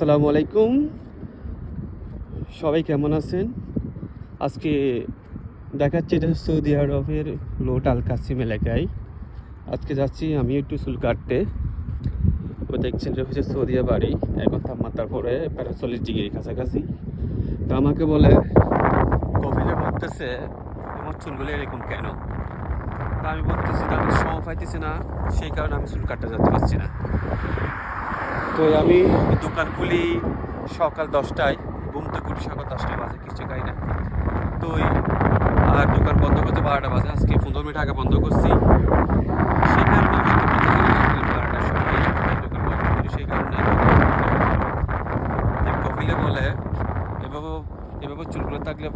আসসালামু আলাইকুম। সবাই কেমন আছেন? আজকে দেখাচ্ছি এটা সৌদি আরবের লোট আল কাসিম এলাকায়। আজকে যাচ্ছি আমি একটু চুল কাটতে। ও দেখছেন এটা হচ্ছে সৌদিয়া বাড়ি, এখন তাপমাত্রার পরে প্রায় চল্লিশ ডিগ্রির কাছাকাছি। তো আমাকে বলে কফিলে বলতেছে তোমার চুলগুলো এরকম কেন? তা আমি বলতেছি যে আমি তো সময় পাইতেছি না, সেই কারণে আমি চুল কাটতে যেতে পারছি না। তো আমি দোকান খুলি সকাল দশটায়। ঘুম থেকে উঠি সকাল দশটায় বাজে কিছু খাই না। তো আর দোকান বন্ধ করতে বারোটা বাজে। আজকে পনেরো মিনিট আগে বন্ধ করছি। সেই বলে, এভাবে এভাবে চুলগুলো থাকলে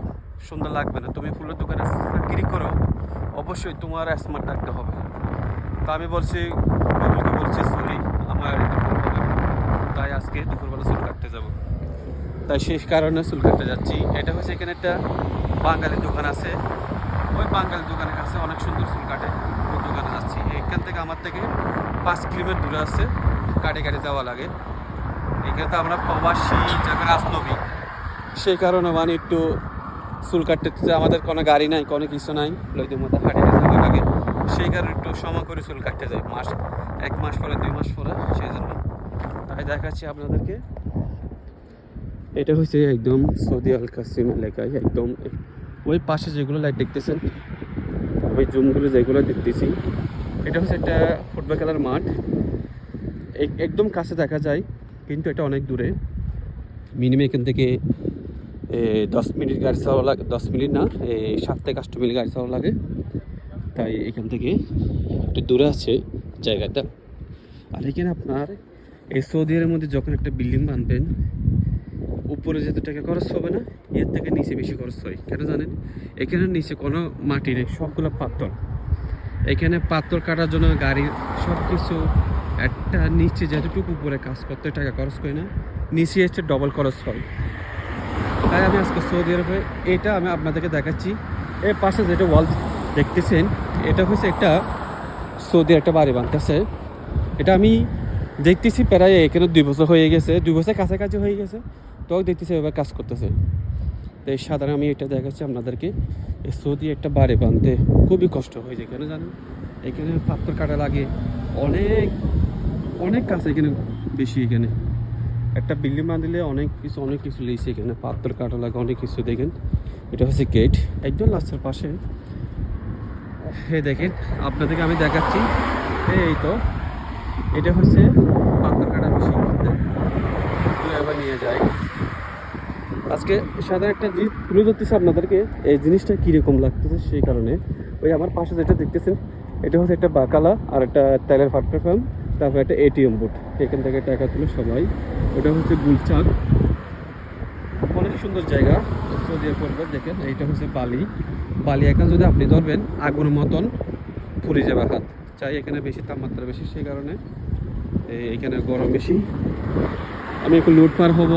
সুন্দর লাগবে না। তুমি ফুলের দোকানে চাকরি করো, অবশ্যই তোমার স্মার্ট রাখতে হবে। তা আমি বলছি বলছি সরি আমার এটা ভুল হবে না। তাই আজকে দুপুরবেলা চুল কাটতে যাব। তাই সেই কারণে চুল কাটতে যাচ্ছি। এটা হচ্ছে এখানে একটা বাঙালি দোকান আছে। ওই বাঙালি দোকানের কাছে অনেক সুন্দর চুল কাটে। ওই দোকানে যাচ্ছি। এখান থেকে আমার থেকে পাঁচ কিলোমিটার দূরে আছে। কাটে কাটে যাওয়া লাগে। এখানে তো আমরা প্রবাসী যাকে রাজনবী, সেই কারণে মানে একটু চুল কাটতে আমাদের কোনো গাড়ি নাই, কোনো কিছু নাই। লইদের মতো হাঁটিয়ে যাওয়া লাগে। সেই কারণে একটু সময় করে চুল কাটতে যাই। মাস এক মাস পরে, দুই মাস পরে, সেই জন্য। দেখাচ্ছি আপনাদেরকে। এটা হচ্ছে একদম সৌদি আল কাসিম এলাকায়, একদম ওই পাশে যেগুলো লাইট দেখতেছেন, ওই জুমগুলো যেগুলো দেখতেছি, এটা হচ্ছে একটা ফুটবল খেলার মাঠ। এক- একদম কাছে দেখা যায়, কিন্তু এটা অনেক দূরে। মিনিমাম এখান থেকে দশ মিনিট গাড়ি চালানো লাগে, দশ মিনিট না সাত থেকে আট মিনিট গাড়ি চালানো লাগে। তাই এখান থেকে একটু দূরে আছে জায়গাটা। আর এখানে আপনার এই সৌদি আরবের মধ্যে যখন একটা বিল্ডিং বানবেন, উপরে যত টাকা খরচ হবে না, এর থেকে নিচে বেশি খরচ হয়। কেন জানেন? এখানে নিচে কোনো মাটি নেই, সবগুলো পাথর। এখানে পাথর কাটার জন্য গাড়ির সব কিছু একটা নিচে যতটুকু উপরে কাজ করতে টাকা খরচ করে না, নিচে এসে ডবল খরচ হয়। তাই আমি আজকে সৌদি আরবে এটা আমি আপনাদেরকে দেখাচ্ছি। এর পাশে যেটা ওয়াল দেখতেছেন, এটা হচ্ছে একটা সৌদি একটা বাড়ি বানতেছে। এটা আমি দেখতেছি প্রায় এখানে দুই বছর হয়ে গেছে, দুই বছর কাছাকাছি হয়ে গেছে, তো দেখতেছি এবার কাজ করতেছে। তো এই সাধারণ আমি এটা দেখাচ্ছি আপনাদেরকে, এই সৌদি একটা বাড়ি বানতে খুবই কষ্ট হয়ে যায় কেন জানেন? এখানে পাথর কাটা লাগে, অনেক অনেক কাজ এখানে বেশি এখানে। একটা বিল্ডিং বাঁধলে অনেক কিছু অনেক কিছু লেগেছে এখানে, পাথর কাটা লাগে, অনেক কিছু দেখেন। এটা হচ্ছে গেট একদম রাস্তার পাশে। হে দেখেন, আপনাদেরকে আমি দেখাচ্ছি। এই তো এটা হচ্ছে পাথর কাটা মেশিন এবার নিয়ে যায় আজকে সাধারণ একটা জিনিস তুলে ধরতেছি আপনাদেরকে। এই জিনিসটা কীরকম লাগতেছে সেই কারণে। ওই আমার পাশে যেটা দেখতেছেন, এটা হচ্ছে একটা বাকালা আর একটা তেলের ফাটকা ফার্ম তারপর একটা এটিএম বুট এখান থেকে টাকা তুলে সবাই। ওটা হচ্ছে গুলচাঁদ। অনেক সুন্দর জায়গা। সৌদি পড়বে, দেখেন, এইটা হচ্ছে বালি। বালি এখন যদি আপনি ধরবেন, আগুন মতন পুড়ে যাবে হাত। চাই এখানে বেশি তাপমাত্রা, বেশি সেই কারণে এখানে গরম বেশি। আমি একটু লুট পার হব।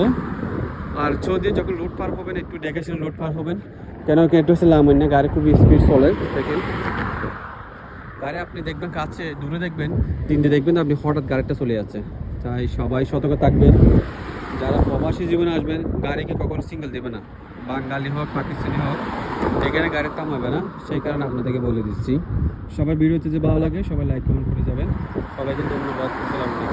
আর যদি যখন লুট পার হবেন, একটু দেখে শুনে লুট পার হবেন। কেন কি একটু হচ্ছে না, গাড়ি খুবই স্পিড চলে দেখেন। গাড়ি আপনি দেখবেন কাছে, দূরে দেখবেন তিন তিনটে দেখবেন, আপনি হঠাৎ গাড়িটা চলে যাচ্ছে। তাই সবাই সতর্ক থাকবেন। যারা প্রবাসী জীবনে আসবেন, গাড়িকে কখনো সিঙ্গেল দেবে না। বাঙালি হোক, পাকিস্তানি হোক। যেখানে দাম থামাবে না, সেই কারণে আপনাদেরকে বলে দিচ্ছি। সবার ভিডিওতে যে ভালো লাগে, সবাই লাইক কমেন্ট করে যাবেন। সবাইকে ধন্যবাদ। আসসালামু